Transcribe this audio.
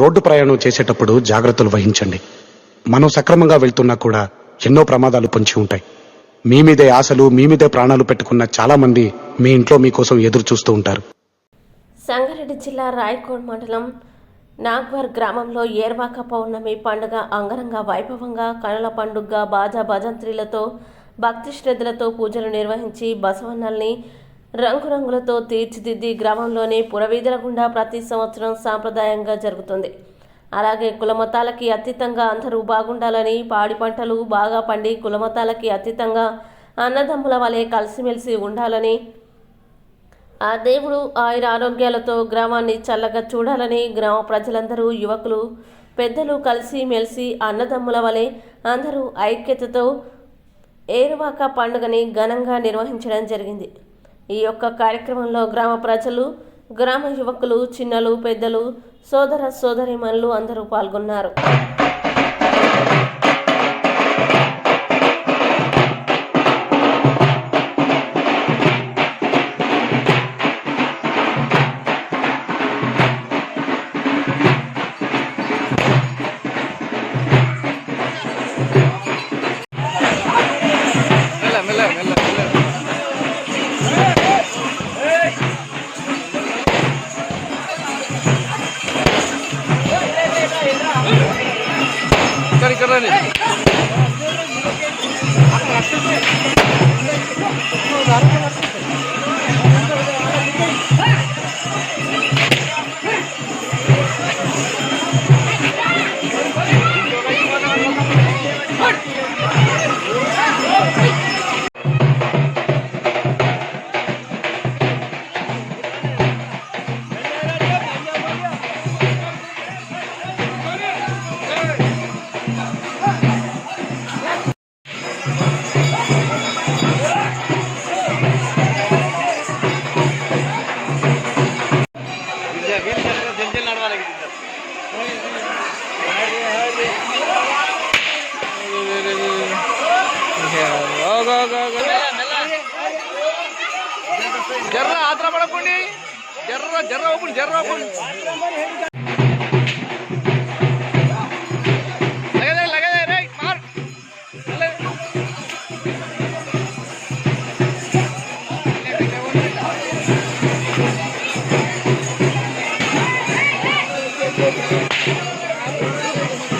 Road ప్రయాణం చేసేటప్పుడు జాగ్రత్తలు వహించండి. మనం సక్రమంగా వెళ్తున్నా కూడా ఎన్నో ప్రమాదాలు పొంచి ఉంటాయి. మీ మీదే ఆశలు మీ మీదే ప్రాణాలు పెట్టుకున్న చాలామంది మీ ఇంట్లో మీకోసం ఎదురు చూస్తూ ఉంటారు. సంగారెడ్డి జిల్లా రాయకోడ్ మండలం నాగ్వర్ గ్రామంలో ఏర్వాక పౌర్ణమి పండుగ అంగరంగ వైభవంగా కనుల పండుగగా బాజా భజంత్రీలతో భక్తి శ్రద్ధలతో పూజలు నిర్వహించి బసవన్నల్ని రంగురంగులతో తీర్చిదిద్ది గ్రామంలోని పురవీధుల గుండా ప్రతి సంవత్సరం సాంప్రదాయంగా జరుగుతుంది. అలాగే కులమతాలకి అతీతంగా అందరూ బాగుండాలని పాడి పంటలు బాగా పండి కులమతాలకి అతీతంగా అన్నదమ్ముల వలె కలిసిమెలిసి ఉండాలని ఆ దేవుడు ఆయుర ఆరోగ్యాలతో గ్రామాన్ని చల్లగా చూడాలని గ్రామ ప్రజలందరూ యువకులు పెద్దలు కలిసి మెలిసి అన్నదమ్ముల వలె అందరూ ఐక్యతతో ఏరువాక పండుగని ఘనంగా నిర్వహించడం జరిగింది. ఈ యొక్క కార్యక్రమంలో గ్రామ ప్రజలు గ్రామ యువకులు చిన్నలు పెద్దలు సోదర సోదరిమణులు అందరూ పాల్గొన్నారు. Karani. జర్ర ఆత్ర పడకండి. జర్ర జర్ర ఓపెన్ జర్ర ఓపెన్. Thank you.